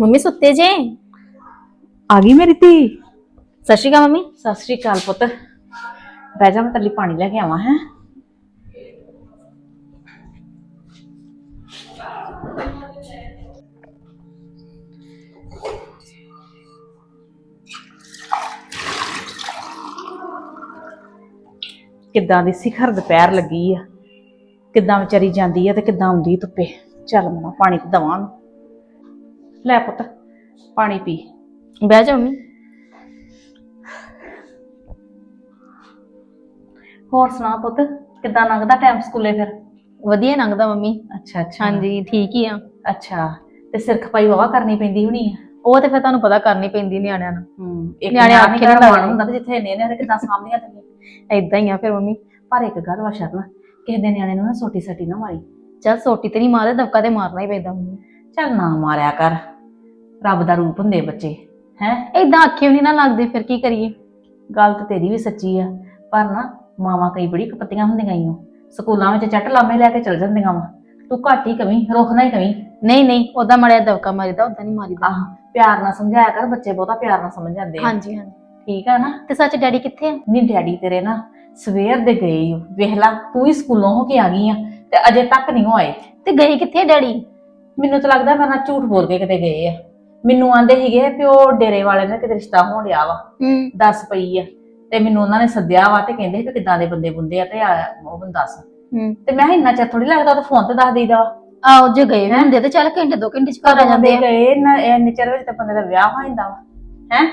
Mummy ਸੁੱਤੇ ਜੇ? ਆ ਗਈ ਮੇਰੀ ਧੀ। ਸਤਿ ਸ਼੍ਰੀ ਅਕਾਲ ਮੰਮੀ। ਸਤਿ ਸ੍ਰੀ ਅਕਾਲ ਪੁੱਤ। ਬਹਿ ਜਾ ਮੈਂ ਤੇਰੇ ਲਈ ਪਾਣੀ ਲੈ ਕੇ ਆਵਾਂ ਹੈ। ਕਿੱਦਾਂ ਦੀ ਸਿਖਰ ਦੁਪਹਿਰ ਲੱਗੀ ਆ? ਕਿੱਦਾਂ ਵਿਚਾਰੀ ਜਾਂਦੀ ਆ ਤੇ ਕਿੱਦਾਂ ਆਉਂਦੀ ਧੁੱਪੇ? ਚੱਲ ਮਨਾ ਪਾਣੀ ਤੇ ਦਵਾਂ ਉਹਨੂੰ। ਲੈ ਪੁੱਤ ਪਾਣੀ ਪੀ। ਬਹਿ ਜਾ ਮੰਮੀ। ਹੋਰ ਸੁਣਾ ਪੁੱਤ ਕਿੱਦਾਂ ਲੰਘਦਾ ਟਾਈਮ ਸਕੂਲੇ ਫਿਰ? ਵਧੀਆ ਲੰਘਦਾ ਮੰਮੀ। ਅੱਛਾ ਅੱਛਾ। ਹਾਂਜੀ ਠੀਕ ਹੀ ਆ। ਅੱਛਾ ਤੇ ਸਿਰ ਖਪਾਈ ਵਾਵਾ ਕਰਨੀ ਪੈਂਦੀ ਹੋਣੀ ਆ? ਉਹ ਤੇ ਫਿਰ ਤੁਹਾਨੂੰ ਪਤਾ ਕਰਨੀ ਪੈਂਦੀ ਨਿਆਣਿਆਂ ਨੂੰ। ਹੂੰ ਇੱਕ ਨਿਆਣੇ ਆਖੇ ਆਖੇ ਨਾ ਨਾ ਲੱਗਣ। ਹੁੰਦਾ ਤੇ ਜਿੱਥੇ ਇੰਨੇ ਨੇ ਕਿਦਾਂ ਸਾਹਮਣੇ ਤੈਨੂੰ ਏਦਾਂ ਹੀ ਆ ਫਿਰ ਮੰਮੀ। ਪਰ ਇੱਕ ਗੱਲ ਵਾ ਸ਼ਰਨ ਕਿਸੇ ਦੇ ਨਿਆਣੇ ਨੂੰ ਨਾ ਸੋਟੀ ਸੱਟੀ ਨਾ ਮਾਰੀ। ਚੱਲ ਸੋਟੀ ਤੇ ਨਹੀਂ ਮਾਰਦੇ ਦਬਕਾ ਤੇ ਮਾਰਨਾ ਹੀ ਪੈਂਦਾ ਮੰਮੀ। ਚੱਲ ਨਾ ਮਾਰਿਆ ਕਰ। ਰੱਬ ਦਾ ਰੂਪ ਹੁੰਦੇ ਬੱਚੇ ਹੈ? ਏਦਾਂ ਅੱਖੇ ਨਹੀਂ ਨਾ ਲੱਗਦੇ ਫਿਰ ਕੀ ਕਰੀਏ? ਗੱਲ ਤਾਂ ਤੇਰੀ ਵੀ ਸੱਚੀ ਆ ਪਰ ਨਾ ਮਾਵਾਂ ਕਈ ਬੜੀ ਕਪੱਤੀਆਂ ਹੁੰਦੀਆਂ ਈ ਓ। ਸਕੂਲਾਂ ਵਿੱਚ ਚੱਟ ਲਾਮੇ ਲੈ ਕੇ ਚਲ ਜਾਂਦੀਆਂ ਵਾ। ਤੂੰ ਘੱਟ ਹੀ ਕਵੀ ਨਾ ਹੀ ਕਵੀ। ਨਹੀਂ ਨਹੀਂ ਉਹਦਾ ਮੜਿਆ ਦਬਕਾ ਮਾਰੀਦਾ ਉਦਾਂ ਨਹੀਂ ਮਾਰੀਦਾ। ਆਹ ਪਿਆਰ ਨਾਲ ਸਮਝਾਇਆ ਕਰ ਬੱਚੇ ਬਹੁਤਾ ਪਿਆਰ ਨਾਲ ਸਮਝ ਜਾਂਦੇ ਆ। ਹਾਂਜੀ ਹਾਂਜੀ। ਠੀਕ ਆ ਨਾ? ਤੇ ਸੱਚ ਡੈਡੀ ਕਿੱਥੇ ਆ? ਨਹੀਂ ਡੈਡੀ ਤੇਰੇ ਨਾ ਸਵੇਰ ਦੇ ਗਏ ਈ ਓ। ਵੇਖ ਲਾ ਤੂੰ ਹੀ ਸਕੂਲੋਂ ਹੋ ਕੇ ਆ ਗਈ ਆ। ਤੇ ਅਜੇ ਤੱਕ ਨਹੀਂ ਉਹ ਆਏ। ਤੇ ਗਏ ਕਿੱਥੇ ਡੈਡੀ? ਮੈਨੂੰ ਤਾਂ ਲੱਗਦਾ ਮੈਂ ਨਾ ਝੂਠ ਬੋਲ ਕੇ ਕਿਤੇ ਗਏ ਆ। ਮੈਨੂੰ ਆਂਦੇ ਸੀਗੇ ਕਿ ਉਹ ਡੇਰੇ ਵਾਲੇ ਨੇ ਕਿਤੇ ਰਿਸ਼ਤਾ ਹੋਣ ਡਿਆ ਵਾ। ਹੂੰ। ਦੱਸ ਪਈ ਆ। ਤੇ ਮੈਨੂੰ ਉਹਨਾਂ ਨੇ ਸੱਦਿਆ ਵਾ ਤੇ ਕਹਿੰਦੇ ਸੀ ਕਿ ਕਿਦਾਂ ਦੇ ਬੰਦੇ ਬੁੰਦੇ ਆ ਤੇ ਆ ਉਹ ਬੰਦਾ ਦੱਸ। ਹੂੰ। ਤੇ ਮੈਂ ਕਿਹਾ ਇੰਨਾ ਚਿਰ ਥੋੜੀ ਲੱਗਦਾ ਉਹ ਫੋਨ ਤੇ ਦੱਸ ਦੇਈਦਾ ਵਾ। ਆਓ ਜੇ ਗਏ ਵੀ ਹੁੰਦੇ ਤੇ ਚੱਲ ਘੰਟੇ ਦੋ ਘੰਟੇ ਚ ਘਰ ਆ ਜਾਂਦੇ ਆ। ਗਏ ਨਾ ਇੰਨੇ ਚਿਰ ਵਿੱਚ ਤਾਂ ਬੰਦੇ ਦਾ ਵਿਆਹ ਹੋ ਜਾਂਦਾ ਵਾ। ਹੈ?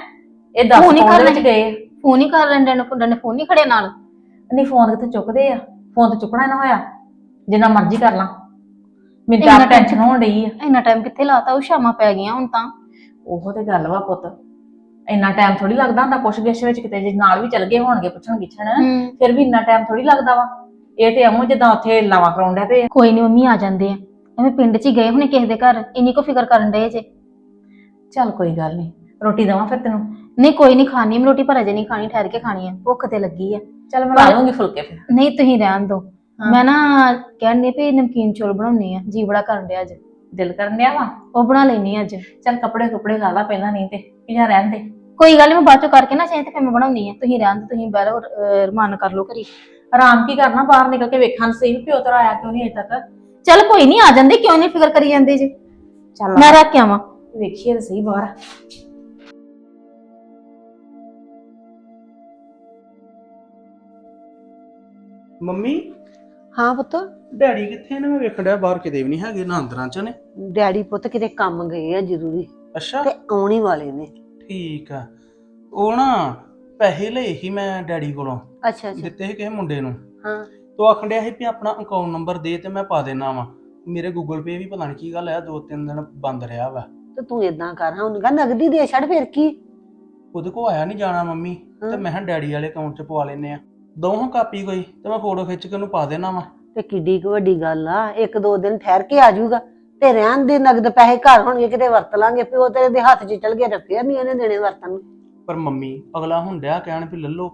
ਇਹ ਦੱਸ ਫੋਨ ਹੀ ਫੋਨ ਕਰ ਵਿੱਚ ਗਏ? ਫੋਨ ਹੀ ਕਰ ਲੈਂਦੇ ਨੇ ਕੁੰਡਾਂ ਨੇ ਫੋਨ ਨਹੀਂ ਖੜਿਆ ਨਾਲ। ਨਹੀਂ ਫੋਨ ਕਿਤੇ ਚੁੱਕਦੇ ਆ? ਫੋਨ ਤੇ ਚੁੱਕਣਾ ਨਾ ਹੋਇਆ। ਜਿੰਨਾ ਮਰਜ਼ੀ ਕਰ ਲਾਂ। ਮੈਨੂੰ ਇੰਨਾ ਤਾਂ ਟੈਨਸ਼ਨ ਹੋਣ ਡਈ ਆ। ਇੰਨਾ ਟਾਈਮ ਕਿੱਥੇ ਲਾਤਾ ਉਹ ਸ਼ਾਮਾਂ ਪੈ ਗਈਆਂ ਹੁਣ ਤਾਂ। ਉਹੋ ਤੇ ਗੱਲ ਵਾ ਪੁੱਤ। ਇੰਨਾ ਟਾਈਮ ਥੋੜੀ ਲੱਗਦਾ ਹੁੰਦਾ ਪੁੱਛ ਗਿੱਛ ਵਿੱਚ ਕਿਤੇ ਜੇ ਨਾਲ ਵੀ ਚੱਲ ਗਏ ਹੋਣਗੇ ਪੁੱਛਣ ਗਿੱਛਣ ਹੂੰ। ਫਿਰ ਵੀ ਇੰਨਾ ਟਾਈਮ ਥੋੜੀ ਲੱਗਦਾ ਵਾ। ਇਹ ਤੇ ਐਵੇਂ ਜਿੱਦਾਂ ਉੱਥੇ ਲਾਵਾ ਕਰਾਉਣ ਡਿਆ ਪਏ ਆ। ਕੋਈ ਨਹੀਂ ਮੰਮੀ ਆ ਜਾਂਦੇ ਆ। ਐਵੇਂ ਪਿੰਡ 'ਚ ਹੀ ਗਏ ਹੁਣੇ ਕਿਸੇ ਦੇ ਘਰ ਇੰਨੀ ਕੋ ਫਿਕਰ ਕਰਨ ਡਏ ਜੇ। ਚੱਲ ਕੋਈ ਗੱਲ ਨਹੀਂ ਰੋਟੀ ਦੇਵਾਂ ਫਿਰ ਤੈਨੂੰ? ਨਹੀਂ ਕੋਈ ਨਹੀਂ ਖਾਣੀ ਮੈਂ ਰੋਟੀ ਪਰ ਅਜੇ ਨਹੀਂ ਖਾਣੀ ਠਹਿਰ ਕੇ ਖਾਣੀ ਆ ਭੁੱਖ ਤੇ ਲੱਗੀ ਆ। ਚੱਲ ਮੈਂ ਲਾ ਲੂੰਗੀ ਫੁਲਕੇ ਫਿਰ। ਨਹੀਂ ਤੁਸੀਂ ਰਹਿਣ ਦਿਓ ਹਾਂ। ਮੈਂ ਨਾ ਕਹਿੰਦੇ ਵੀ ਨਮਕੀਨ ਚੌਲ ਬਣਾਉਣੇ ਆ ਜੀ ਬੜਾ ਕਰਨ ਡਿਆ ਅੱਜ। ਦਿਲ ਕਰਨ ਡਿਆ ਵਾ? ਉਹ ਬਣਾ ਲੈਣੀ ਅੱਜ। ਚੱਲ ਕੱਪੜੇ ਕੁਪੜੇ ਲਾ ਲਾ ਪਹਿਲਾਂ ਨਹੀਂ ਤੇ ਕਿ ਜਾਂ ਰਹਿਣ ਦੇ। ਕੋਈ ਗੱਲ ਨੀ ਮੈਂ ਬਾਅਦ ਚੋਂ ਕਰਕੇ ਨਾ ਚਾਹੇ ਤੇ ਫਿਰ ਮੈਂ ਬਣਾਉਣੀ ਆ। ਤੁਸੀਂ ਰਹਿਣ ਦਿਓ ਤੁਸੀਂ ਬਹਿ ਰਮਾਨ ਕਰ ਲਓ ਘਰੀ। ਆਰਾਮ ਕੀ ਕਰਨਾ ਬਾਹਰ ਨਿਕਲ ਕੇ ਵੇਖਾਂ ਤਾਂ ਸਹੀ ਵੀ ਪਿਓ ਤੇਰਾ ਆਇਆ ਕਿਉਂ ਨਹੀਂ ਅਜੇ ਤੱਕ? ਚੱਲ ਕੋਈ ਨਹੀਂ ਆ ਜਾਂਦੇ ਕਿਉਂ ਨਹੀਂ ਫਿਕਰ ਕਰੀ ਜਾਂਦੇ ਜੇ। ਚੱਲ ਮੈਂ ਰੱਖ ਕੇ ਆਵਾਂ। ਵੇਖੀਏ ਤਾਂ ਸਹੀ ਬਾਹਰ। ਮੰਮੀ ਹਾਂ ਪੁੱਤ। ਡੈਡੀ ਕਿੱਥੇ ਨੇ? ਮੈਂ ਵੇਖਣ ਡਿਆ ਬਾਹਰ ਕਿਤੇ ਵੀ ਨਹੀਂ ਹੈਗੇ ਨਾ ਅੰਦਰਾਂ ਚ ਨੇ। ਡੈਡੀ ਪੁੱਤ ਕਿਤੇ ਕੰਮ ਗਏ ਆ ਜ਼ਰੂਰੀ। ਅੱਛਾ। ਤੇ ਆਉਣ ਹੀ ਵਾਲੇ ਨੇ। ਠੀਕ ਆ। ਉਹ ਨਾ ਪੈਸੇ ਲਏ ਸੀ ਮੈਂ ਡੈਡੀ ਕੋਲੋਂ। ਅੱਛਾ ਅੱਛਾ। ਦਿੱਤੇ ਸੀ ਕਿਸੇ ਮੁੰਡੇ ਨੂੰ। ਹਾਂ। ਤੋ ਆਖਣ ਡਿਆ ਸੀ ਵੀ ਆਪਣਾ ਅਕਾਊਂਟ ਨੰਬਰ ਦੇ ਤੇ ਮੈਂ ਪਾ ਦੇਣਾ ਵਾ। ਮੇਰੇ ਗੂਗਲ ਪੇ ਵੀ ਪਤਾ ਨਹੀਂ ਕੀ ਗੱਲ ਆ ਦੋ ਤਿੰਨ ਦਿਨ ਬੰਦ ਰਿਹਾ ਵਾ। ਤੇ ਤੂੰ ਇਦਾਂ ਕਰ ਹਾਂ ਉਹਨੂੰ ਕਹ ਨਗਦੀ ਦੇ ਛੱਡ ਫਿਰ ਕੀ? ਉਹਦੇ ਕੋ ਆਇਆ ਨਹੀਂ ਜਾਣਾ ਮੰਮੀ। ਤੇ ਹਾਂ। ਮੈਂ ਕਿਹਾ ਡੈਡੀ ਵਾਲੇ ਅਕਾਊਂਟ 'ਚ ਪਵਾ ਲੈਨੇ ਆ। ਦੋਹਾਂ ਕਾਪੀ ਕੋਈ ਤੇ ਮੈਂ ਫੋਟੋ ਖਿੱਚ ਕੇ ਉਹਨੂੰ ਪਾ ਦੇਣਾ ਵਾ। ਤੇ ਕਿੱਡੀ ਕੁ ਵੱਡੀ ਗੱਲ ਆ ਇੱਕ ਦੋ ਦਿਨ ਠਹਿਰ ਕੇ ਆ ਜਾਊਗਾ। ਤੇ ਰਹਿਣ ਦੇ ਨਗਦ ਪੈਸੇ ਘਰ ਹੋਣਗੇ ਕਿਤੇ ਵਰਤ ਲਾਂਗੇ ਪਿਓ ਤੇਰੇ ਦੇ ਹੱਥ 'ਚ ਚਲ ਗਿਆ ਤੇ ਫੇਰ ਨਹੀਂ ਉਹਨੇ ਦੇਣੇ ਵਰਤਨ ਨੂੰ ਪਰ ਮੰਮੀ ਅਗਲਾ ਹੁਣ ਡਿਆ ਕਹਿਣ ਵੀ ਲੱਲੋ।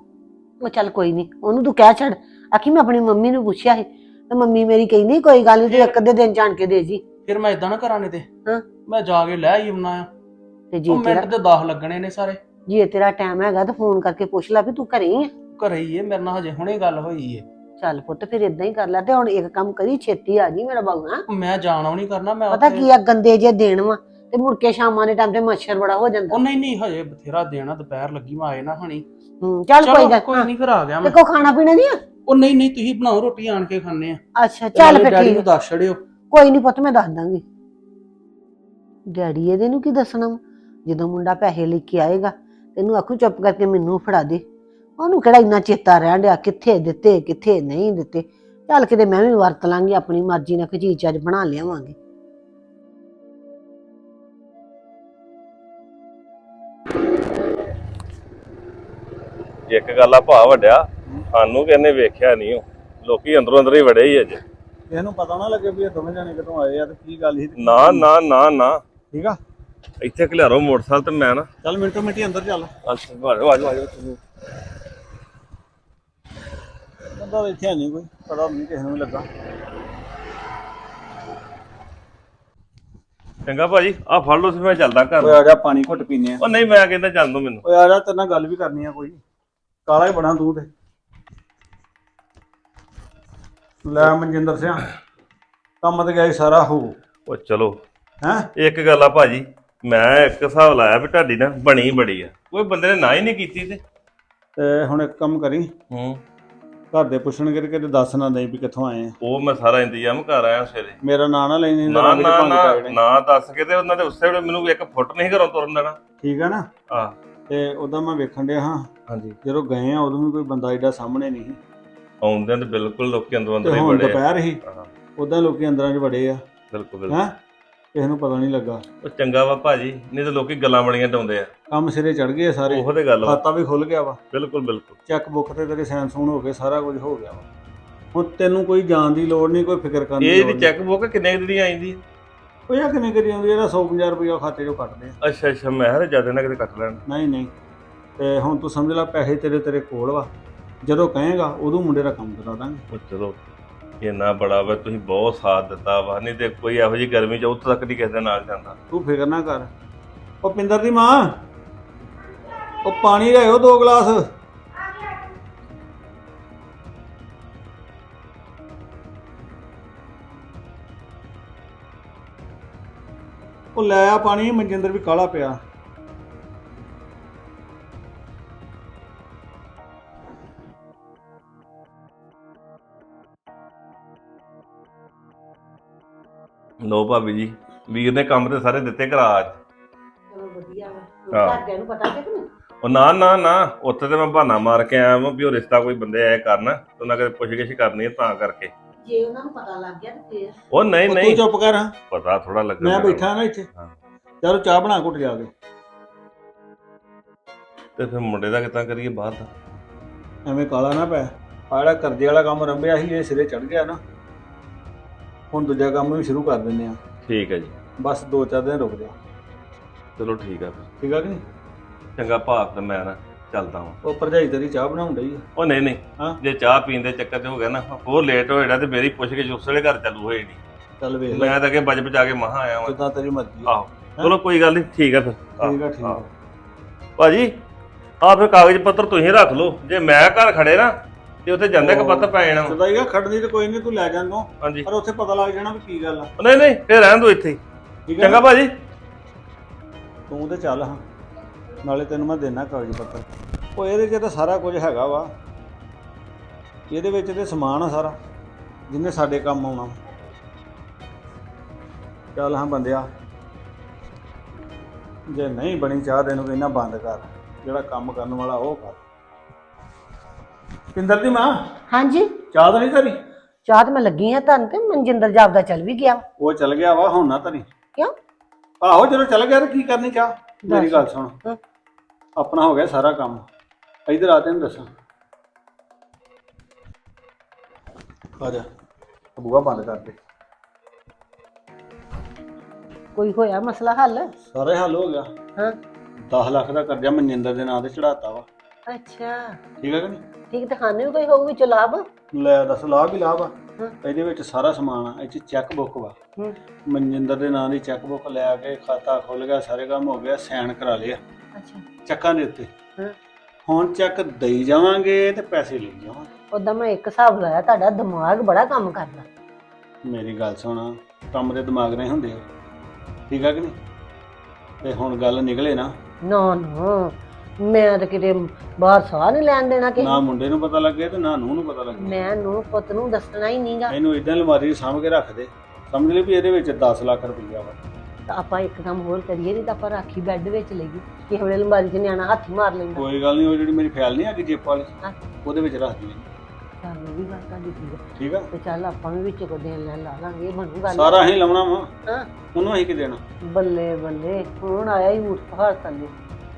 ਉਹ ਚੱਲ ਕੋਈ ਨਹੀਂ ਉਹਨੂੰ ਤੂੰ ਕਹਿ ਛੱਡ। ਆਖੀ ਮੈਂ ਆਪਣੀ ਮੰਮੀ ਨੂੰ ਪੁੱਛਿਆ ਸੀ ਤੇ ਮੰਮੀ ਮੇਰੀ ਕਹਿੰਦੀ ਕੋਈ ਗੱਲ ਨਹੀਂ ਤੂੰ ਇੱਕ ਅੱਧੇ ਦਿਨ ਜਾਣ ਕੇ ਦੇ ਜੀ। ਫਿਰ ਮੈਂ ਇਦਾਂ ਨਾ ਕਰਾਂ ਨੇ ਤੇ। ਹਾਂ। ਮੈਂ ਜਾ ਕੇ ਲੈ ਆਈ ਆਉਣਾ ਆ ਤੇ ਜੇ ਉਹ ਤੇਰਾ ਮਿੰਟ ਤੇ 10 ਲੱਗਣੇ ਨੇ ਸਾਰੇ। ਜੇ ਤੇਰਾ ਟਾਈਮ ਹੈਗਾ ਤਾਂ ਫੋਨ ਕਰਕੇ ਪੁੱਛ ਲੈ ਵੀ ਤੂੰ ਘਰੇ ਹੀ ਆ। ਘਰੇ ਹੀ ਏ ਮੇਰੇ ਨਾਲ ਹਜੇ ਹੁਣੇ ਗੱਲ ਹੋਈ ਏ। ਚੱਲ ਪੁੱਤ ਫਿਰ ਇਦਾਂ ਹੀ ਕਰ ਲੈ ਤੇ ਹੁਣ ਇੱਕ ਕੰਮ ਕਰੀ ਛੇਤੀ ਆ ਜੀ ਮੇਰਾ ਹਾਂ। ਮੈਂ ਜਾਣਾ ਨਹੀਂ ਕਰਨਾ ਮੈਂ ਪਤਾ ਉੱਥੇ- ਕੀ ਆ ਗੰਦੇ ਜੇ ਦੇਣ ਵਾ ਤੇ ਮੁੜ ਕੇ ਸ਼ਾਮਾਂ ਦੇ ਟਾਈਮ ਤੇ ਮੱਛਰ ਬੜਾ ਹੋ ਜਾਂਦਾ। ਉਹ ਨਹੀਂ ਨਹੀਂ ਹਜੇ ਬਥੇਰਾ ਦੇਣਾ ਦੁਪਹਿਰ ਲੱਗੀ ਮੈਂ ਆਏ ਨਾ ਹਣੀ। ਹੂੰ ਚੱਲ ਕੋਈ ਚਲੋ ਗੱਲ ਕੋਈ ਨਹੀਂ ਫਿਰ ਆ ਗਿਆ ਤੇ ਮੈਂ ਕੋ ਖਾਣਾ ਪੀਣਾ ਨਹੀਂ ਆ? ਉਹ ਨਹੀਂ ਨਹੀਂ ਤੁਸੀਂ ਬਣਾਓ ਰੋਟੀ ਆਣ ਕੇ ਖਾਣੇ ਆ। ਅੱਛਾ ਚੱਲ ਫਿਰ ਡੈਡੀ ਠੀਕ ਨੂੰ ਦੱਸ ਛੜਿਓ ਕੋਈ ਨਹੀਂ ਪੁੱਤ ਮੈਂ ਦੱਸ ਦਾਂਗੀ। ਡੈਡੀ ਇਹਦੇ ਨੂੰ ਕੀ ਦੱਸਣਾ ਵਾ? ਜਦੋਂ ਮੁੰਡਾ ਪੈਸੇ ਲੈ ਕੇ ਆਏਗਾ ਤੈਨੂੰ ਆਖੂ ਚੁੱਪ ਕਰਕੇ ਮੈਨੂੰ ਫੜਾ ਦੇ। ਉਹਨੂੰ ਕਿਹੜਾ ਇੰਨਾ ਚੇਤਾ ਰਹਿਣ ਡਿਆ? ਕਿੱਥੇ ਦਿੱਤੇ ਕਿੱਥੇ ਨਹੀਂ ਦਿੱਤੇ? ਚੱਲ ਕਿਤੇ ਮੈਂ ਵੀ ਵਰਤ ਲਾਂਗੀ ਆਪਣੀ ਮਰਜ਼ੀ ਨਾਲ ਕੋਈ ਚੀਜ਼ ਅੱਜ ਬਣਾ ਲਿਆਵਾਂਗੇ। ਇੱਕ ਗੱਲ ਆ ਭਾ ਵੱਡਿਆ ਸਾਨੂੰ ਕਿਹਨੇ ਵੇਖਿਆ ਨਹੀਂ ਉਹ। ਲੋਕੀ ਅੰਦਰੋਂ ਅੰਦਰ ਹੀ ਵੜੇ ਹੀ ਅਜੇ ਇਹਨੂੰ ਪਤਾ ਨਾ ਲੱਗੇ ਵੀ ਇਹ ਦੋਵੇਂ ਜਾਣੇ ਕਿੱਥੋਂ ਆਏ ਆ ਤੇ ਕੀ ਗੱਲ ਸੀ? ਨਾ ਨਾ ਨਾ ਨਾ। ਠੀਕ ਆ? ਇੱਥੇ ਖਿਲਾਰੋ ਮੋਟਰਸਾਈਕਲ ਤੇ ਮੈਂ ਨਾ। ਚੱਲ ਮਿੰਟੋ ਮਿੰਟੀ ਅੰਦਰ ਚੱਲ। ਅੱਛਾ ਆਜੋ ਆਜੋ ਆਜੋ ਤੁਸੀਂ। ਤਾਂ ਇੱਥੇ ਹੈ ਨਹੀਂ ਕੋਈ ਪਤਾ ਨਹੀਂ ਕਿਸੇ ਨੂੰ ਵੀ ਲੱਗਾ। ਚੰਗਾ ਭਾਜੀ ਆ ਫੜ ਲਓ ਸੀ ਮੈਂ ਚੱਲਦਾ ਘਰ। ਆ ਜਾ ਪਾਣੀ ਘੁੱਟ ਪੀਨੇ ਆ। ਉਹ ਨਹੀਂ ਮੈਂ ਕਹਿੰਦਾ ਚੱਲ ਦੋ ਮੈਨੂੰ। ਓਏ ਆ ਜਾ ਤੇਰੇ ਨਾਲ ਗੱਲ ਵੀ ਕਰਨੀ ਆ ਕੋਈ। ਕਾਲਾ ਹੀ ਬਣਾ ਤੂੰ ਤੇ। ਲੈ ਮਨਜਿੰਦਰ ਸਿਆ ਕੰਮ ਤੇ ਗਿਆ ਸੀ ਸਾਰਾ ਹੋ। ਉਹ ਚਲੋ। ਹੈ? ਇੱਕ ਗੱਲ ਆ ਭਾਜੀ ਮੈਂ ਇੱਕ ਹਿਸਾਬ ਲਾਇਆ ਵੀ ਤੁਹਾਡੀ ਨਾ ਬਣੀ ਬੜੀ ਆ। ਕੋਈ ਬੰਦੇ ਨੇ ਨਾ ਹੀ ਨਹੀਂ ਕੀਤੀ ਤੇ। ਤੇ ਹੁਣ ਇੱਕ ਕੰਮ ਕਰੀ। ਹੂੰ। ਘਰ ਦੇ ਪੁੱਛਣਗੇ ਤੇ ਕਿਤੇ ਦੱਸ ਨਾ ਦੇਈ ਵੀ ਕਿੱਥੋਂ ਆਏ ਆ। ਉਹ ਮੈਂ ਸਾਰਾ ਇੰਤਜ਼ਾਮ ਕਰ ਆਇਆ ਸਵੇਰੇ। ਮੇਰਾ ਨਾਂ ਨਾ ਲੈਣੀ ਨਾ ਨਾ ਨਾ ਨਾ ਦੱਸ ਕੇ ਤੇ ਉਹਨਾਂ ਦੇ ਉਸੇ ਵੇਲੇ ਮੈਨੂੰ ਇੱਕ ਫੁੱਟ ਨਹੀਂ ਘਰੋਂ ਤੁਰਨ ਦੇਣਾ। ਠੀਕ ਆ ਨਾ? ਆ ਤੇ ਉਦੋਂ ਮੈਂ ਵੇਖਣ ਡਿਆ ਹਾਂ ਹਾਂਜੀ। ਜਦੋਂ ਗਏ ਆ ਉਦੋਂ ਵੀ ਕੋਈ ਬੰਦਾ ਏਡਾ ਸਾਹਮਣੇ ਨਹੀਂ ਆਉਂਦੇ ਤੇ ਬਿਲਕੁਲ ਲੋਕੀ ਅੰਦਰੋਂ ਤੇ ਅੰਦਰ ਹੀ ਹੁਣ ਬੜੇ ਆ। ਦੁਪਹਿਰ ਸੀ ਹਾਂ, ਉਦਾਂ ਲੋਕੀ ਅੰਦਰਾਂ 'ਚ ਵੜੇ ਆ। ਬਿਲਕੁਲ ਬਿਲਕੁਲ। ਹੈ ਕਿਸੇ ਨੂੰ ਪਤਾ ਨਹੀਂ ਲੱਗਾ। ਉਹ ਚੰਗਾ ਵਾ ਭਾਜੀ ਨਹੀਂ ਤੇ ਲੋਕੀ ਗੱਲਾਂ ਬੜੀਆਂ ਡਾਉਂਦੇ ਆ। ਕੰਮ ਸਿਰੇ ਚੜ ਗਏ ਆ ਸਾਰੇ। ਉਹੋ ਤੇ ਗੱਲ ਵਾ। ਖਾਤਾ ਵੀ ਖੁੱਲ ਗਿਆ ਵਾ। ਬਿਲਕੁਲ ਬਿਲਕੁਲ। ਚੈੱਕ ਬੁੱਕ ਤੇ ਤੇਰੇ ਸਾਈਨ ਸੂਨ ਹੋ ਗਏ ਸਾਰਾ ਕੁਝ ਹੋ ਗਿਆ ਵਾ। ਹੁਣ ਤੈਨੂੰ ਕੋਈ ਜਾਣ ਦੀ ਲੋੜ ਨਹੀਂ ਕੋਈ ਫਿਕਰ ਕਰਨ ਦੀ ਇਹ ਲੋੜ ਨਹੀਂ। ਚੈੱਕ ਬੁੱਕ ਕਿੰਨੇ ਕੁ ਦੀ ਆਈਂਦੀ? ਉਹ ਯਾ ਕਿੰਨੇ ਕਰੀ ਆਉਂਦੀ ਇਹਦਾ 150 ਰੁਪਇਆ ਖਾਤੇ 'ਚੋਂ ਕੱਟਦੇ ਆ। ਅੱਛਾ ਅੱਛਾ ਮੈਂ ਹਰ ਜ਼ਿਆਦਾ ਨਾ ਕਿਤੇ ਕੱਟ ਲੈਣ। ਨਹੀਂ ਨਹੀਂ। ਤੇ ਹੁਣ ਤੂੰ ਸਮਝ ਲੈ ਪੈਸੇ ਤੇਰੇ ਤੇਰੇ ਕੋਲ ਵਾ। ਜਦੋਂ ਕਹੇਗਾ ਉਦੋਂ ਮੁੰਡੇ ਦਾ ਕੰਮ ਕਰਾ ਦਾਂਗੇ। ਉਹ ਚਲੋ। ਇੰਨਾ ਬੜਾ ਵਾ, ਤੁਸੀਂ ਬਹੁਤ ਸਾਥ ਦਿੱਤਾ ਵਾ। ਨਹੀਂ ਤੇ ਕੋਈ ਇਹੋ ਜਿਹੀ ਗਰਮੀ ਚ ਉੱਥੇ ਤੱਕ ਨਹੀਂ ਕਿਸੇ ਦੇ ਨਾਲ ਜਾਂਦਾ। ਤੂੰ ਫਿਕਰ ਨਾ ਕਰ। ਉਹ ਪਿੰਦਰ ਦੀ ਮਾਂ, ਉਹ ਪਾਣੀ ਲਿਆਓ ਦੋ ਗਲਾਸ। ਉਹ ਲੈ ਆ ਪਾਣੀ, ਮਨਜਿੰਦਰ ਵੀ ਕਾਲਾ ਪਿਆ। ਲੋ ਭਾਬੀ ਜੀ ਵੀਰ ਨੇ ਕੰਮ ਤੇ ਸਾਰੇ ਦਿੱਤੇ ਕਰਾ ਅੱਜ ਚਲੋ ਵਧੀਆ ਵਾ ਹਾਂ। ਘਰਦਿਆਂ ਨੂੰ ਪਤਾ ਕਿ ਨਹੀਂ? ਉਹ ਨਾ ਨਾ ਨਾ ਉੱਥੇ ਤੇ ਮੈਂ ਬਹਾਨਾ ਮਾਰ ਕੇ ਆਇਆ ਵਾਂ ਵੀ ਉਹ ਰਿਸ਼ਤਾ ਕੋਈ ਬੰਦੇ ਆਏ ਕਰਨ ਤੇ ਉਹਨਾਂ ਕਦੇ ਪੁੱਛ-ਗਿੱਛ ਕਰਨੀ ਹੈ ਤਾਂ ਕਰਕੇ। ਜੇ ਉਹਨਾਂ ਨੂੰ ਪਤਾ ਲੱਗ ਗਿਆ ਤੇ ਫੇਰ। ਉਹ ਨਹੀਂ ਤੂੰ ਨਹੀਂ। ਚੁੱਪ ਕਰ ਹਾਂ। ਪਤਾ ਥੋੜਾ ਲੱਗਾ ਮੈਂ ਮੈਨੂੰ। ਬੈਠਾ ਨਾ ਇੱਥੇ। ਹਾਂ। ਚਲੋ ਚਾਹ ਬਣਾ ਘੁੱਟ ਜਾ ਕੇ। ਤੇ ਫਿਰ ਮੁੰਡੇ ਦਾ ਕਿੱਦਾਂ ਕਰੀਏ ਬਾਹਰ ਦਾ? ਐਵੇਂ ਕਾਲਾ ਨਾ ਪੈ। ਆ ਜਿਹੜਾ ਕਰਜ਼ੇ ਵਾਲਾ ਕੰਮ ਰੰਭਿਆ ਸੀ ਇਹ ਸਿਰੇ ਚੜ ਗਿਆ ਨਾ। ਹੁਣ ਦੂਜਾ ਕੰਮ ਵੀ ਸ਼ੁਰੂ ਕਰ ਦਿੰਦੇ ਆ। ਠੀਕ ਹੈ ਜੀ। ਬਸ ਦੋ ਚਾਰ ਦਿਨ ਰੁਕ ਜਾ। ਚਲੋ ਠੀਕ ਆ ਫਿਰ। ਠੀਕ ਆ ਕਿ ਨਹੀਂ? ਚੰਗਾ ਭਾਵ ਤੇ ਮੈਂ ਨਾ ਚੱਲਦਾ ਵਾਂ। ਉਹ ਭਰਜਾਈ ਤੇਰੀ ਚਾਹ ਬਣਾਉਣ ਡਈ ਆ? ਉਹ ਨਹੀਂ ਹਾਂ। ਨਹੀਂ ਜੇ ਚਾਹ ਪੀਣ ਦੇ ਚੱਕਰ 'ਚ ਹੋ ਗਿਆ ਨਾ ਹੋਰ ਲੇਟ ਹੋ ਜਾਣਾ ਤੇ ਮੇਰੀ ਪੁੱਛ ਕੇ ਉਸ ਵੇਲੇ ਘਰ ਚਾਲੂ ਹੋਏ ਨਹੀਂ ਚੱਲ ਵੇਖ ਲੈ। ਮੈਂ ਤਾਂ ਅੱਗੇ ਬਜ ਬਚਾ ਕੇ ਮਹਾ ਆਇਆ ਵਾਂ। ਜਿੱਦਾਂ ਤੇਰੀ ਮਰਜ਼ੀ ਆ। ਆਹੋ। ਚਲੋ ਕੋਈ ਗੱਲ ਨਹੀਂ ਠੀਕ ਆ ਫਿਰ। ਠੀਕ ਆ ਠੀਕ ਆ। ਆਹੋ। ਭਾਜੀ ਆ ਫਿਰ ਕਾਗਜ਼ ਪੱਤਰ ਤੁਸੀਂ ਰੱਖ ਲਓ। ਜੇ ਮੈਂ ਘਰ ਖੜੇ ਨਾ ਤੇ ਉੱਥੇ ਜਾਂਦੇ ਕ ਪੱਤਰ ਪੈ ਜਾਣਾ ਵਾ। ਸਦਾਈਗਾ ਖੜਨੀ ਤੇ ਕੋਈ ਨਹੀਂ ਤੂੰ ਲੈ ਜਾਂਦੋ ਹਾਂਜੀ। ਪਰ ਉੱਥੇ ਪਤਾ ਲੱਗ ਜਾਣਾ ਵੀ ਕੀ ਗੱਲ ਆ। ਨਹੀਂ ਨਹੀਂ ਫਿਰ ਰਹਿਣ ਦੋ ਇੱਥੇ ਹੀ। ਠੀਕ ਚੰਗਾ ਭਾਜੀ। ਤੂੰ ਤੇ ਚੱਲ ਹਾਂ। ਨਾਲੇ ਤੈਨੂੰ ਮੈਂ ਦੇਣਾ ਕਾਗਜ਼ ਪੱਤਰ। ਉਹ ਇਹਦੇ 'ਚ ਤਾਂ ਸਾਰਾ ਕੁਝ ਹੈਗਾ ਵਾ। ਇਹਦੇ ਵਿੱਚ ਤੇ ਸਮਾਨ ਆ ਸਾਰਾ ਜਿੰਨੇ ਸਾਡੇ ਕੰਮ ਆਉਣਾ ਵਾ। ਚੱਲ ਹਾਂ ਬੰਦਿਆ। ਜੇ ਨਹੀਂ ਬਣੀ ਚਾਹ ਦੇ ਨੂੰ ਕਹਿੰਦਾ ਬੰਦ ਕਰ। ਜਿਹੜਾ ਕੰਮ ਕਰਨ ਵਾਲਾ ਉਹ ਕਰ। ਪਿੰਦਰ ਦੀ ਮਾਂ? ਹਾਂਜੀ। ਚਾਹ ਤਾਂ ਨਹੀਂ ਧਰੀ? ਚਾਹ ਤੇ ਮੈਂ ਲੱਗੀ ਆ ਤੁਹਾਨੂੰ ਤੇ ਮਨਜਿੰਦਰ ਜਾਪਦਾ ਚੱਲ ਵੀ ਗਿਆ। ਉਹ ਚਲ ਗਿਆ ਵਾ ਹੁਣ ਨਾ ਧਰੀ। ਕਿਉਂ? ਆਹੋ ਜਦੋਂ ਚਲ ਗਿਆ ਤਾਂ ਕੀ ਕਰਨੀ ਚਾਹ? ਮੇਰੀ। ਗੱਲ ਸੁਣ। ਹਾਂ। ਆਪਣਾ ਹੋ ਗਿਆ ਸਾਰਾ ਕੰਮ। ਇਧਰ ਆ ਤੈਨੂੰ ਦੱਸਾਂ। ਆ ਜਾ ਬੂਆ ਬੰਦ ਕਰ ਦੇ। ਕੋਈ ਹੋਇਆ ਮਸਲਾ ਹੱਲ? ਸਾਰੇ ਹੱਲ ਹੋ ਗਿਆ। ਹਾਂ। 10 ਲੱਖ ਦਾ ਕਰਜ਼ਾ ਮਨਜਿੰਦਰ ਦੇ ਨਾਂ ਤੇ ਚੜਾਤਾ ਵਾ। ਅੱਛਾ। ਠੀਕ ਹੈ ਕਿ ਨਹੀਂ? ਠੀਕ ਤੇ ਖਾਣੇ ਵੀ ਕੋਈ ਹੋਊ ਵਿੱਚ ਲਾਭ? ਲੈ ਦੱਸ ਲਾਭ ਹੀ ਲਾਭ ਆ। ਹਾਂ। ਇਹਦੇ ਵਿੱਚ ਸਾਰਾ ਸਮਾਨ ਆ ਇਹ ਚ ਚੈੱਕ ਬੁੱਕ ਵਾ। ਹੂੰ। ਮਨਜਿੰਦਰ ਦੇ ਨਾਂ ਦੀ ਚੈੱਕ ਬੁੱਕ ਲੈ ਕੇ ਖਾਤਾ ਖੁੱਲ ਗਿਆ ਸਾਰੇ ਕੰਮ ਹੋ ਗਿਆ ਸਾਈਨ ਕਰਾ ਲਿਆ। ਅੱਛਾ। ਚੱਕਾਂ ਦੇ ਉੱਤੇ। ਹਾਂ। ਹੁਣ ਚੱਕ ਦੇਈ ਜਾਵਾਂਗੇ ਤੇ ਪੈਸੇ ਲਈ ਜਾਵਾਂਗੇ। ਉਦਾਂ ਮੈਂ ਇੱਕ ਹਿਸਾਬ ਲਾਇਆ ਤੁਹਾਡਾ ਦਿਮਾਗ ਬੜਾ ਕੰਮ ਕਰਦਾ। ਮੇਰੀ ਗੱਲ ਸੁਣ ਕੰਮ ਦੇ ਦਿਮਾਗ ਨਹੀਂ ਹੁੰਦੇ ਠੀਕ ਆ ਕਿ ਨਹੀਂ? ਤੇ ਹੁਣ ਗੱਲ ਨਿਕਲੇ ਨਾ। ਨਾ ਨਾ। ਮੈਂ ਤਾਂ ਕਿਤੇ ਬਾਹਰ ਸਾਹ ਨਹੀਂ ਲੈਣ ਦੇਣਾ ਕਿ ਨਾ ਮੁੰਡੇ ਨੂੰ ਪਤਾ ਲੱਗੇ ਤੇ ਨਾ ਨੂੰ ਨੂੰ ਪਤਾ ਲੱਗੇ। ਮੈਂ ਨੂੰ ਪੁੱਤ ਨੂੰ ਦੱਸਣਾ ਹੀ ਨਹੀਂਗਾ। ਇਹਨੂੰ ਇਦਾਂ ਅਲਮਾਰੀ 'ਚ ਸਾਂਭ ਕੇ ਰੱਖ ਦੇ। ਸਮਝ ਲੈ ਵੀ ਇਹਦੇ ਵਿੱਚ 10 ਲੱਖ ਰੁਪਈਆ ਵਾ। ਤਾਂ ਆਪਾਂ ਇੱਕ ਕੰਮ ਹੋਰ ਕਰੀਏ ਨਹੀਂ ਤਾਂ ਆਪਾਂ ਰਾਖੀ ਬੈੱਡ ਵਿੱਚ ਲਈਏ ਕਿਸੇ ਵੇਲੇ ਅਲਮਾਰੀ 'ਚ ਨਿਆਣਾ ਹੱਥ ਮਾਰ ਲੈਂਦਾ। ਕੋਈ ਗੱਲ ਨਹੀਂ ਉਹ ਜਿਹੜੀ ਮੇਰੀ ਫਾਈਲ ਨਹੀਂ ਆ ਗਈ ਜੇਪ ਵਾਲੀ ਹਾਂ। ਉਹਦੇ ਵਿੱਚ ਰੱਖ ਦੀ ਚੱਲ ਉਹ ਵੀ ਗੱਲ ਤੁਹਾਡੀ ਠੀਕ ਆ। ਤੇ ਚੱਲ ਆਪਾਂ ਵੀ ਵਿੱਚ ਕੋ ਦੇਣ ਲੈਣ ਲਾ ਲਾਂਗੇ ਇਹ ਬਣੂ ਗੱਲ। ਸਾਰਾ ਅਸੀਂ ਲਾਉਣਾ ਵਾ। ਹਾਂ। ਉਹਨੂੰ ਅਸੀਂ ਕੀ ਦੇਣਾ? ਬੱਲੇ ਬੱਲੇ ਹੁਣ ਆਇਆ ਹੀ ਊਠ ਪਹਾੜ ਥੱਲੇ।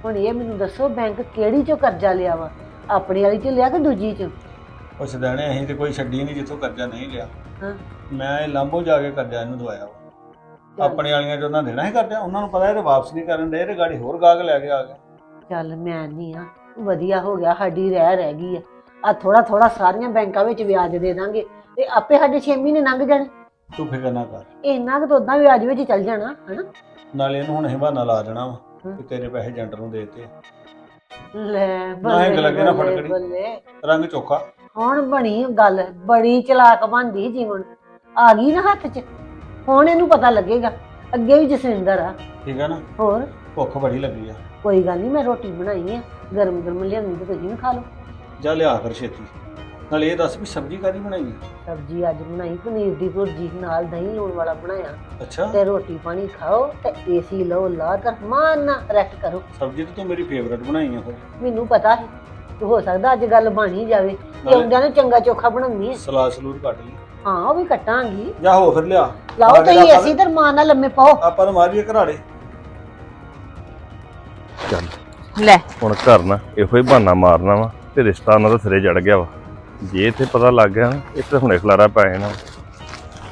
ਹੁਣ ਇਹ ਮੈਨੂੰ ਦੱਸੋ ਬੈਂਕ ਕਿਹੜੀ ਚੋਂ ਕਰਜ਼ਾ ਲਿਆ ਵਾ? ਆਪਣੀ ਵਾਲੀ ਚੋਂ ਲਿਆ ਕਿ ਦੂਜੀ ਚੋਂ? ਉਹ ਸਦਾਣੇ ਅਸੀਂ ਤੇ ਕੋਈ ਛੱਡੀ ਨਹੀਂ ਜਿੱਥੋਂ ਕਰਜ਼ਾ ਨਹੀਂ ਲਿਆ। ਹਾਂ। ਮੈਂ ਇਹ ਲਾਂਭੋ ਜਾ ਕੇ ਕਰਜ਼ਾ ਇਹਨੂੰ ਦਵਾਇਆ ਵਾ। ਆਪਣੇ ਵਾਲੀਆਂ ਜੋ ਉਹਨਾਂ ਦੇਣਾ ਹੀ ਕਰਜ਼ਾ? ਉਹਨਾਂ ਨੂੰ ਪਤਾ ਇਹ ਤੇ ਵਾਪਸ ਨਹੀਂ ਕਰਨ ਦੇ ਤੇ ਗਾੜੀ ਹੋਰ ਗਾਹਕ ਲੈ ਕੇ ਆ ਗਿਆ ਚੱਲ ਮੈਂ ਨਹੀਂ ਆ ਵਧੀਆ ਹੋ ਗਿਆ ਸਾਡੀ ਰਹਿ ਰਹਿ ਗਈ ਆ। ਆ ਥੋੜਾ ਥੋੜਾ ਸਾਰੀਆਂ ਬੈਂਕਾਂ ਵਿੱਚ ਵਿਆਜ ਦੇ ਦਾਂਗੇ ਤੇ ਆਪੇ ਸਾਡੇ 6 ਮਹੀਨੇ ਲੰਘ ਜਾਣੇ। ਤੂੰ ਫਿਕਰ ਨਾ ਕਰ। ਇੰਨਾ ਕੁ ਤਾਂ ਉਦਾਂ ਵਿਆਜ ਵਿੱਚ ਚੱਲ ਜਾਣਾ ਹਨਾ? ਨਾਲੇ ਇਹਨੂੰ ਹੁਣ ਇਹ ਬਹਾਨਾ ਲਾ ਦੇਣਾ ਵਾ। ਕਿ ਤੇਰੇ ਪੈਸੇ ਏਜੰਟ ਨੂੰ ਦੇਤੇ। ਲੈ ਲੱਗੇ ਨਾ ਬੱਲੇ, ਫਟਕੜੀ। ਬੱਲੇ। ਰੰਗ ਚੋਖਾ। ਹੁਣ ਬਣੀ ਗੱਲ ਬੜੀ ਚਲਾਕ ਬਣਦੀ ਜੀਵਨ ਆ ਗਈ ਨਾ ਹੱਥ 'ਚ। ਹੁਣ ਇਹਨੂੰ ਪਤਾ ਲੱਗੇਗਾ ਅੱਗੇ ਵੀ ਜਸਵਿੰਦਰ ਆ। ਠੀਕ ਆ ਨਾ? ਹੋਰ? ਭੁੱਖ ਬੜੀ ਲੱਗੀ ਆ। ਕੋਈ ਗੱਲ ਨਹੀਂ ਮੈਂ ਰੋਟੀ ਬਣਾਈ ਆ। ਗਰਮ ਗਰਮ ਲਿਆਉਂਦੀ ਤੇ ਤੁਸੀਂ ਵੀ ਖਾ ਲਓ। ਜਾ ਲਿਆ ਕਰ ਛੇਤੀ। ਨਾਲੇ ਇਹ ਦੱਸ ਵੀ ਸਬਜ਼ੀ ਕਾਦੀ ਬਣਾਈ? ਸਬਜ਼ੀ ਅੱਜ ਬਣਾਈ ਪਨੀਰ ਦੀ ਭੁਰਜੀ ਨਾਲ ਦਹੀਂ ਲੂਣ ਵਾਲਾ ਬਣਾਇਆ। ਅੱਛਾ। ਤੇ ਰੋਟੀ ਪਾਣੀ ਖਾਓ ਤੇ ਏਸੀ ਲਓ ਲਾ ਕਰ ਮਾਨ ਨਾ ਰੈਸਟ ਕਰੋ। ਸਬਜ਼ੀ ਤਾਂ ਤੂੰ ਮੇਰੀ ਫੇਵਰਟ ਬਣਾਈ ਆ ਫਿਰ। ਮੈਨੂੰ ਪਤਾ ਸੀ ਕਿ ਹੋ ਸਕਦਾ ਅੱਜ ਗੱਲ ਬਣ ਹੀ ਜਾਵੇ। ਤੇ ਆਉਂਦਿਆਂ ਨੂੰ ਚੰਗਾ ਚੋਖਾ ਬਣਾਉਣੀ ਸਲਾਦ ਸਲੂਦ ਕੱਟ ਲਈ। ਹਾਂ ਉਹ ਵੀ ਕੱਟਾਂਗੀ। ਜਾ ਹੋ ਫਿਰ ਲਿਆ। ਲਾਓ ਤੁਸੀਂ ਏਸੀ ਤੇ ਮਾਨ ਨਾਲ ਲੰਮੇ ਪਾਓ। ਆਪਾਂ ਤਾਂ ਮਾਰੀਏ ਘਰਾੜੇ। ਚੱਲ। ਲੈ। ਹੁਣ ਘਰ ਨਾ ਇਹੋ ਹੀ ਬਹਾਨਾ ਮਾਰਨਾ ਵਾ ਤੇ ਰਿਸ਼ਤਾ ਉਹਨਾਂ ਦਾ ਸਿਰੇ ਚੜ ਗਿਆ ਵਾ। ਜੇ ਇੱਥੇ ਪਤਾ ਲੱਗ ਗਿਆ ਨਾ ਇੱਥੇ ਹੁਣੇ ਖਲਾਰਾ ਪੈ ਜਾਣਾ।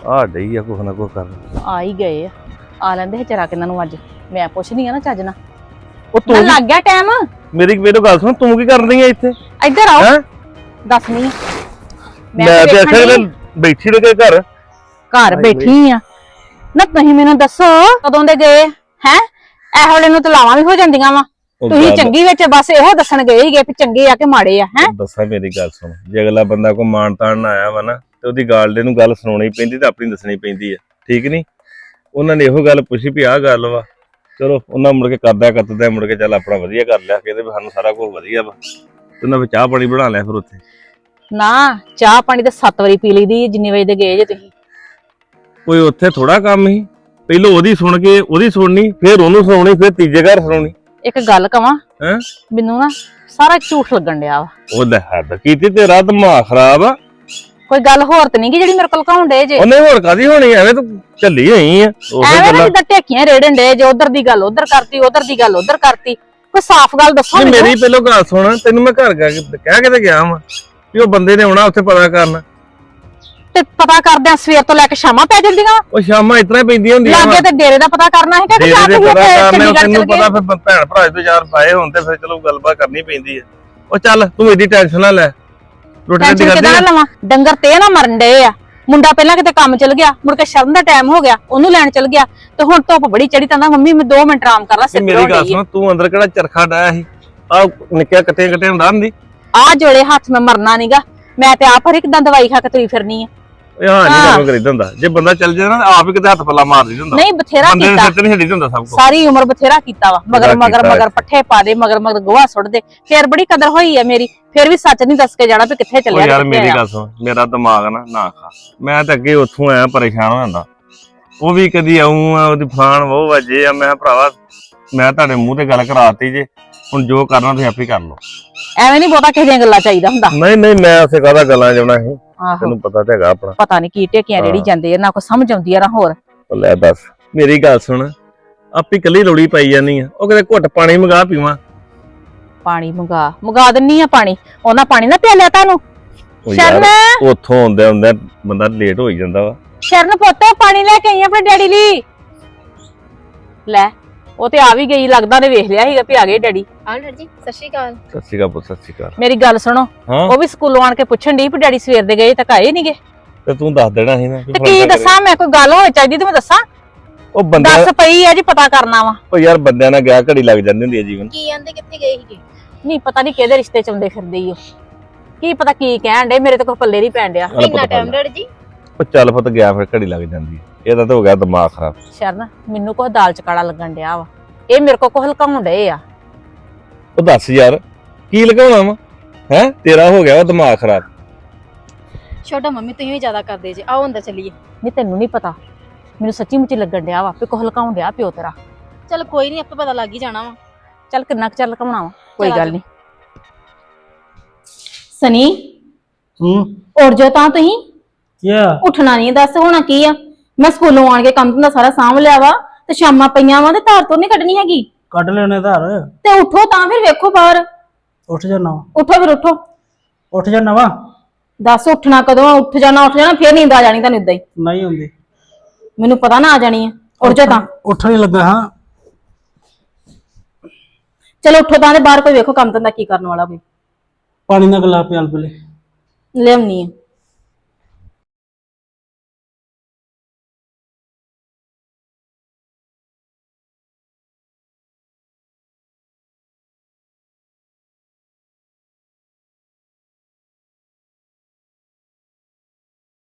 ਆ ਡਈ ਆ ਕੁਛ ਨਾ ਕੁਛ ਕਰਨ। ਆ ਹੀ ਗਏ ਆ। ਆ ਲੈਂਦੇ ਚਰਾ ਕਿਨਾਂ ਨੂੰ ਅੱਜ। ਮੈਂ ਪੁੱਛਣੀ ਆ ਨਾ ਚੱਜ ਨਾਲ। ਉਹ ਤੂੰ ਲੱਗ ਗਿਆ ਟਾਈਮ ਮੇਰੀ ਮੇਰੀ ਗੱਲ ਸੁਣ ਤੂੰ ਕੀ ਕਰਨ ਰਹੀ ਆ ਇੱਥੇ? ਇੱਧਰ ਆਓ। ਹੈਂ? ਦੱਸਣੀ ਆ। ਮੈਂ ਤਾਂ ਆਖਿਆ ਕਿ ਬੈਠੀ ਰਹੇ ਘਰ। ਘਰ ਬੈਠੀ ਆ। ਨਾ ਤੁਸੀਂ ਮੈਨੂੰ ਦੱਸੋ ਕਦੋਂ ਦੇ ਗਏ? ਹੈ? ਇਹ ਵੇਲੇ ਨੂੰ ਤਲਾਵਾਂ ਵੀ ਹੋ ਜਾਂਦੀਆਂ ਵਾ। ਤੁਸੀਂ ਚੰਗੀ ਵਿੱਚ ਬਸ ਇਹੋ ਦੱਸਣ ਗਏ ਸੀਗੇ ਵੀ ਚੰਗੇ ਆ ਕਿ ਮਾੜੇ ਆ ਹੈ? ਦੱਸਾਂ ਮੇਰੀ ਗੱਲ ਸੁਣ। ਜੇ ਅਗਲਾ ਬੰਦਾ ਕੋ ਮਾਣ ਤਾਣ ਨਾ ਆਇਆ ਵਾ ਨਾ ਤੇ ਉਹਦੀ ਗਾਲਡੇ ਨੂੰ ਗੱਲ ਸੁਣਾਉਣੀ ਪੈਂਦੀ ਤੇ ਆਪਣੀ ਦੱਸਣੀ ਪੈਂਦੀ ਆ। ਠੀਕ ਨਹੀਂ? ਉਹਨਾਂ ਨੇ ਇਹੋ ਗੱਲ ਪੁੱਛੀ ਵੀ ਆਹ ਗੱਲ ਵਾ। ਚਲੋ ਉਹਨਾਂ ਮੁੜ ਕੇ ਕਰਦਾ ਕਰਦਾ ਮੁੜ ਕੇ ਚੱਲ ਆਪਣਾ ਵਧੀਆ ਕਰ ਲਿਆ ਕਹਿੰਦੇ ਵੀ ਸਾਨੂੰ ਸਾਰਾ ਕੁਝ ਵਧੀਆ ਵਾ। ਤੇ ਉਹਨਾਂ ਵਿੱਚ ਚਾਹ ਪਾਣੀ ਬਣਾ ਲਿਆ ਫਿਰ ਉੱਥੇ। ਨਾ ਚਾਹ ਪਾਣੀ ਤੇ 7 ਵਾਰੀ ਪੀ ਲਈਦੀ ਜਿੰਨੇ ਵਜੇ ਦੇ ਗਏ ਜੇ ਤੁਸੀਂ। ਕੋਈ ਉੱਥੇ ਥੋੜਾ ਕੰਮ ਸੀ? ਪਹਿਲਾਂ ਉਹਦੀ ਸੁਣ ਕੇ ਉਹਦੀ ਸੁਣਨੀ ਫਿਰ ਉਹਨੂੰ ਸੁਣਾਉਣੀ ਫਿਰ ਤੀਜੇ ਘਰ ਸੁਣਾਉਣੀ। ਇੱਕ ਗੱਲ ਕਵਾਂ ਹੈਂ? ਮੈਨੂੰ ਨਾ ਸਾਰਾ ਝੂਠ ਲੱਗਣ ਡਿਆ ਵਾ। ਉਹ ਲੈ ਹੱਦ ਕੀਤੀ ਤੇਰਾ ਦਿਮਾਗ ਖਰਾਬ ਆ। ਕੋਈ ਗੱਲ ਹੋਰ ਤੇ ਨਹੀਂ ਕਿ ਜਿਹੜੀ ਮੇਰੇ ਕੋਲ ਕਹਾਉਣ ਡੇ ਜੇ? ਉਹਨੇ ਹੋਰ ਕਾਦੀ ਹੋਣੀ ਐਵੇਂ ਤੂੰ ਝੱਲੀ ਹੋਈ ਆ। ਉਹੀ ਐਵੇਂ ਨਾ ਗੱਲਾਂ ਜਿੱਦਾਂ ਰੇੜਨ ਡੇ ਜੇ ਉਧਰ ਦੀ ਗੱਲ ਉਧਰ ਕਰਤੀ ਉਧਰ ਦੀ ਗੱਲ ਉਧਰ ਕਰਤੀ। ਕੋਈ ਸਾਫ਼ ਗੱਲ ਦੱਸੋ ਨਹੀਂ ਮੈਨੂੰ। ਮੇਰੀ ਪਹਿਲੋਂ ਗੱਲ ਸੁਣ ਤੈਨੂੰ ਮੈਂ ਘਰ ਗਿਆ ਕਿ- ਕਹਿ ਕੇ ਤੇ ਗਿਆ ਵਾਂ ਵੀ ਉਹ ਬੰਦੇ ਨੇ ਆਉਣਾ ਉੱਥੇ ਪਤਾ ਕਰਨ। ਤੇ ਪਤਾ ਕਰਦਿਆਂ ਸਵੇਰ ਤੋਂ ਲੈ ਕੇ ਸ਼ਾਮਾਂ ਪੈ ਜਾਂਦੀਆਂ। ਉਹ ਸ਼ਾਮਾਂ ਇਤਨਾ ਪੈਂਦੀਆਂ ਹੁੰਦੀਆਂ ਲਾਗੇ ਤੇ ਡੇਰੇ ਦਾ ਪਤਾ ਕਰਨਾ ਹੈ ਕਿ ਦੇ ਕੇ ਪਤਾ ਕਰਨੇ ਚੰਡੀਗੜ੍ਹ ਤੈਨੂੰ ਚਲ ਪਤਾ ਗਏ। ਫਿਰ ਭੈਣ ਭਰਾ ਤੋਂ ਯਾਰ ਪਾਏ ਹੋਣ ਤੇ ਫਿਰ ਚਲੋ ਗੱਲਬਾਤ ਕਰਨੀ ਪੈਂਦੀ ਹੈ ਉਹ ਚੱਲ ਤੂੰ ਇਹਦੀ ਟੈਨਸ਼ਨ ਨਾ ਲੈ। ਰੋਟੀ ਟੈਨਸ਼ਨ ਕਰਦੀ ਆ? ਲਵਾਂ? ਡੰਗਰ ਤੇ ਨਾ ਮਰਨ ਡਏ ਆ। ਮੁੰਡਾ ਪਹਿਲਾਂ ਕਿਤੇ ਕੰਮ ਚਲ ਗਿਆ ਮੁੜ ਕੇ ਸ਼ਰਨ ਦਾ ਟਾਈਮ ਹੋ ਗਿਆ ਉਹਨੂੰ ਲੈਣ ਚਲ ਗਿਆ। ਤੇ ਹੁਣ ਧੁੱਪ ਬੜੀ ਚੜੀ ਤਾਂ ਮੰਮੀ ਮੈਂ 2 ਮਿੰਟ ਆਰਾਮ ਕਰ ਲਾ ਸਿਰ ਮੇਰੀ ਗੱਲ ਸੁਣ ਤੂੰ ਅੰਦਰ ਕਿਹੜਾ ਚਰਖਾ ਡਾਇਆ ਸੀ? ਆ ਨਿੱਕਿਆ ਕੱਟੇ ਕੱਟੇ ਹੁੰਦਾ ਹੁੰਦੀ? ਆ ਜੋੜੇ ਹੱਥ ਮੈਂ ਮਰਨਾ ਨਹੀਂਗਾ ਮੈਂ ਤੇ ਆਪ ਹਰ ਇੱਕ ਦੰਦ ਦਵਾਈ ਖਾ ਕੇ ਤੁਰੀ ਫਿਰਨੀ ਆ। ਇਹ ਹਾਂ ਨਹੀਂ ਹਾਂ। ਕੰਮ ਕਰੀਦਾ ਹੁੰਦਾ। ਜੇ ਬੰਦਾ ਚੱਲ ਜਾਏ ਨਾ ਆਪ ਹੀ ਕਿਤੇ ਹੱਥ ਪੱਲਾ ਮਾਰ ਦਿੰਦਾ ਹੁੰਦਾ। ਨਹੀਂ ਬਥੇਰਾ ਬੰਦੇ ਦੇ ਕੀਤਾ। ਸਿਰ ਤੇ ਨਹੀਂ ਛੱਡੀ ਹੁੰਦਾ ਸਭ ਕੁਝ ਸਾਰੀ ਉਮਰ ਬਥੇਰਾ ਕੀਤਾ ਵਾ। ਮਗਰ ਬਥੇਰਾ ਮਗਰ ਕੀਤਾ। ਮਗਰ ਪੱਠੇ ਪਾ ਦੇ ਮਗਰ ਮਗਰ ਗੋਹਾ ਸੁੱਟ ਦੇ। ਫੇਰ ਬੜੀ ਕਦਰ ਹੋਈ ਹੈ ਮੇਰੀ। ਫੇਰ ਵੀ ਸੱਚ ਨਹੀਂ ਦੱਸ ਕੇ ਜਾਣਾ ਵੀ ਕਿੱਥੇ ਉਹ ਚੱਲਿਆ ਯਾਰ ਕਿੱਥੇ ਮੇਰੀ ਆਇਆ। ਗੱਲ ਸੁਣ। ਮੇਰਾ ਦਿਮਾਗ ਨਾ ਨਾ ਖਾ। ਮੈਂ ਤਾਂ ਅੱਗੇ ਉੱਥੋਂ ਆਇਆ ਪਰੇਸ਼ਾਨ ਹੋ ਜਾਂਦਾ। ਉਹ ਵੀ ਕਦੀ ਆਉਂ ਆ ਉਹਦੀ ਫਲਾਣ ਉਹ ਵਜੇ ਆ ਮੈਂ ਕਿਹਾ ਭਰਾਵਾ ਮੈਂ ਤੁਹਾਡੇ ਮੂੰਹ ਤੇ ਗੱਲ ਕਰਾਤੀ ਜੇ। ਹੁਣ ਜੋ ਕਰਨਾ ਤੁਸੀਂ ਆਪੇ ਕਰ ਲਓ। ਐਵੇਂ ਨਹੀਂ ਬਹੁਤਾ ਕਿਸੇ ਦੀਆਂ ਗੱਲਾਂ ਚਾਹੀਦਾ ਹੁੰਦਾ। ਨਹੀਂ ਨਹੀਂ ਮੈਂ ਉਸੇ ਕਾਹਦਾ ਗੱਲਾਂ ਜਾਣਾ ਸੀ? ਆਹੋ। ਤੈਨੂੰ ਪਤਾ ਤੇ ਹੈਗਾ ਆਪਣਾ। ਪਤਾ ਨਹੀਂ ਕੀ ਟੇਕੀਆਂ ਰੇੜੀ। ਜਾਂਦੇ ਆ ਨਾ ਕੋਈ ਸਮਝ ਆਉਂਦੀ ਆ ਨਾ ਹੋਰ। ਉਹ ਲੈ ਦੱਸ ਮੇਰੀ ਗੱਲ ਸੁਣ। ਆਪੀ ਕੱਲੀ ਲੋੜੀ ਪਾਈ ਜਾਨੀ ਆ। ਉਹ ਕਿਤੇ ਘੁੱਟ ਪਾਣੀ ਮੰਗਾ ਪੀਵਾਂ। ਪਾਣੀ ਮੰਗਾ ਮੰਗਾ ਦਿੰਨੀ ਆ ਪਾਣੀ। ਉਹਨਾਂ ਪਾਣੀ ਨਾ ਪਿਆ ਲਿਆ ਤੁਹਾਨੂੰ। ਉਹ ਸ਼ਰਨ। ਉੱਥੋਂ ਆਉਂਦੇ ਆਉਂਦੇ ਬੰਦਾ ਲੇਟ ਹੋ ਹੀ ਜਾਂਦਾ ਵਾ। ਸ਼ਰਨ ਪੁੱਤ ਪਾਣੀ ਲੈ ਕੇ ਆਈ ਆਪਣੇ ਡੈਡੀ ਲਈ। ਲੈ। ਉਹ ਤੇ ਆ ਵੀ ਗਈ ਲੱਗਦਾ ਨੇ ਵੇਖ ਲਿਆ ਸੀਗਾ ਵੀ ਆ ਗਏ ਡੈਡੀ। ਹਾਂ ਡਰ ਜੀ ਸਤਿ ਸ਼੍ਰੀ ਅਕਾਲ। ਸਤਿ ਸ਼੍ਰੀ ਅਕਾਲ ਪੁੱਤ ਸਤਿ ਸ਼੍ਰੀ ਅਕਾਲ। ਮੇਰੀ ਗੱਲ ਸੁਣੋ ਹਾਂ? ਉਹ ਵੀ ਸਕੂਲੋਂ ਆਣ ਕੇ ਪੁੱਛਣ ਦੀ ਵੀ ਡੈਡੀ ਸਵੇਰ ਦੇ ਗਏ ਤੱਕ ਆਏ ਨਹੀਂਗੇ ਤੇ ਤੂੰ ਦੱਸ ਦੇਣਾ ਸੀ ਨਾ ਵੀ ਤੇ ਕੀ ਕਰੇ। ਦੱਸਾਂ ਮੈਂ ਕੋਈ ਗੱਲ ਹੋਣੀ ਚਾਹੀਦੀ ਤੇ ਮੈਂ ਦੱਸਾਂ। ਉਹ ਬੰਦਾ ਦੱਸ ਪਈ ਆ ਜੀ ਪਤਾ ਕਰਨਾ ਵਾ। ਉਹ ਯਾਰ ਬੰਦਿਆਂ ਨਾਲ ਗਿਆ ਘੜੀ ਲੱਗ ਜਾਂਦੀ ਹੁੰਦੀ ਹੈ ਜੀਵਨ। ਕੀ ਆਂਦੇ ਕਿੱਥੇ ਗਏ ਸੀਗੇ? ਨਹੀਂ ਪਤਾ ਨਹੀਂ ਕਿਹਦੇ ਰਿਸ਼ਤੇ ਚ ਆਉਂਦੇ ਫਿਰਦੇ ਈ ਉਹ। ਕੀ ਪਤਾ ਕੀ ਕਹਿਣ ਡੇ ਮੇਰੇ ਤੇ ਕੋਈ ਪੱਲੇ ਨਹੀਂ ਪੈਣ ਡਿਆ। ਚੱਲ ਇੰਨਾ ਟਾਈਮ ਡਰ ਜੀ? ਉਹ ਚੱਲ ਪੁੱਤ ਗਿਆ ਫਿਰ ਘੜੀ ਲੱਗ ਜਾਂਦੀ ਹੈ। ਇਹਦਾ ਤਾਂ ਹੋ ਗਿਆ ਦਿਮਾਗ ਖਰਾਬ। ਸ਼ਰਨ ਮੈਨੂੰ ਕੋਈ ਦਾਲ ਚ ਕਾਲਾ ਲੱਗਣ ਡਿਆ ਵਾ। ਇਹ ਮੇਰੇ ਕੋ ਕੋ ਹਲਕਾਉਣ ਡਏ ਆ। ਉਹ ਦੱਸ ਯਾਰ ਕੀ ਲਗਾਉਣਾ ਵਾ? ਹੈ? ਤੇਰਾ ਹੋ ਗਿਆ ਵਾ ਦਿਮਾਗ ਖਰਾਬ। ਛੋਟਾ ਮੰਮੀ ਤੁਸੀਂ ਵੀ ਜ਼ਿਆਦਾ ਕਰਦੇ ਜੇ। ਆਓ ਅੰਦਰ ਚੱਲੀਏ। ਨਹੀਂ ਤੈਨੂੰ ਨਹੀਂ ਪਤਾ। ਮੈਨੂੰ ਸੱਚੀ ਮੁੱਚੀ ਲੱਗਣ ਡਿਆ ਵਾ ਵੀ ਕੋ ਹਲਕਾਉਣ ਡਿਆ ਪਿਓ ਤੇਰਾ। ਚਲ ਕੋਈ ਨਹੀਂ ਆਪੇ ਪਤਾ ਲੱਗ ਹੀ ਜਾਣਾ ਵਾ। ਚੱਲ ਕਿੰਨਾ ਕੁ ਚੱਲ ਲਕਾਉਣਾ ਵਾ? ਕੋਈ ਚੱਲ ਗੱਲ ਨਹੀਂ। ਸਨੀ? ਹੂੰ? ਉੱਠ ਜਾਓ ਤਾਂ ਤੁਸੀਂ। ਕੀ ਆ? ਉੱਠਣਾ ਨਹੀਂ ਦੱਸ ਹੋਣਾ ਕੀ ਆ? ਮੈਂ ਸਕੂਲੋਂ ਆਣ ਕੇ ਕੰਮ ਧੰਦਾ ਸਾਰਾ ਸਾਂਭ ਲਿਆ ਵਾ ਤੇ ਸ਼ਾਮਾਂ ਪਈਆਂ ਵਾ ਤੇ ਧਾਰ ਤੋਂ ਨਹੀਂ ਕੱਢਣੀ ਹੈਗੀ। ਕੱਢ ਲੈਣੇ ਧਾਰ। ਤੇ ਉੱਠੋ ਤਾਂ ਫਿਰ ਵੇਖੋ ਬਾਹਰ। ਉੱਠ ਜਾਣਾ। ਉੱਠੋ ਫਿਰ ਉੱਠੋ। ਉੱਠ ਜਾਣਾ ਵਾ? ਦੱਸ ਉੱਠਣਾ ਕਦੋਂ ਆ? ਉੱਠ ਜਾਣਾ ਉੱਠ ਜਾਣਾ ਫਿਰ ਨੀਂਦ ਆ ਜਾਣੀ ਤੁਹਾਨੂੰ ਇਦਾਂ ਹੀ। ਨਹੀਂ ਹੁੰਦੀ ਮੈਨੂੰ ਪਤਾ ਨਾ ਆ ਜਾਣੀ ਆ। ਉੱਠ ਜਾ ਤਾਂ। ਉੱਠਣ ਹੀ ਲੱਗਾ ਹਾਂ। ਚਲੋ ਉੱਠੋ ਤਾਂ ਤੇ ਬਾਹਰ ਕੋਈ ਵੇਖੋ ਕੰਮ ਧੰਦਾ ਕੀ ਕਰਨ ਵਾਲਾ ਕੋਈ। ਪਾਣੀ ਦਾ ਗਲਾ ਪਿਆਲ ਪਲੇ ਲਿਆਉਣੀ ਆ।